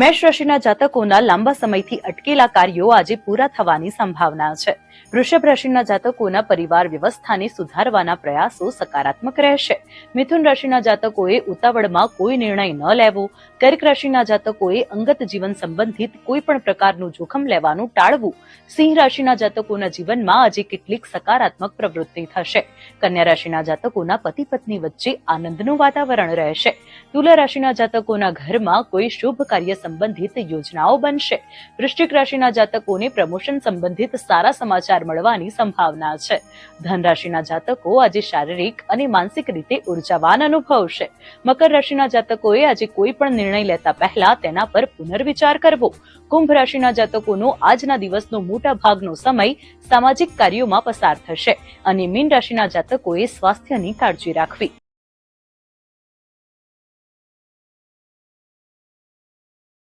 મેષ રાશિના જાતકોના લાંબા સમયથી અટકેલા કાર્યો આજે પૂરા થવાની સંભાવના છે. વૃષભ રાશિના જાતકોના પરિવાર વ્યવસ્થાને સુધારવાના પ્રયાસો સકારાત્મક રહેશે. મિથુન રાશિના જાતકોએ ઉતાવળમાં કોઈ નિર્ણય ન લેવો. કર્ક રાશિના જાતકોએ અંગત જીવન સંબંધિત કોઈ પણ પ્રકારનું જોખમ લેવાનું ટાળવું. સિંહ રાશિના જાતકોના જીવનમાં આજે કેટલીક સકારાત્મક પ્રવૃત્તિ થશે. કન્યા રાશિના જાતકોના પતિ પત્ની વચ્ચે આનંદનું વાતાવરણ રહેશે. તુલા રાશિના જાતકોના ઘરમાં કોઈ શુભ કાર્ય સંબંધિત યોજનાઓ બનશે. વૃશ્ચિક રાશિના જાતકોને પ્રમોશન સંબંધિત સારા સમાચાર મળવાની સંભાવના છે. ધન રાશિના જાતકો આજે શારીરિક અને માનસિક રીતે ઉર્જાવાન અનુભવશે. મકર રાશિના જાતકોએ આજે કોઈ પણ નિર્ણય લેતા પહેલા તેના પર પુનર્વિચાર કરવો. કુંભ રાશિના જાતકોનો આજના દિવસનો મોટા ભાગનો સમય સામાજિક કાર્યોમાં પસાર થશે અને મીન રાશિના જાતકોએ સ્વાસ્થ્યની કાળજી રાખવી.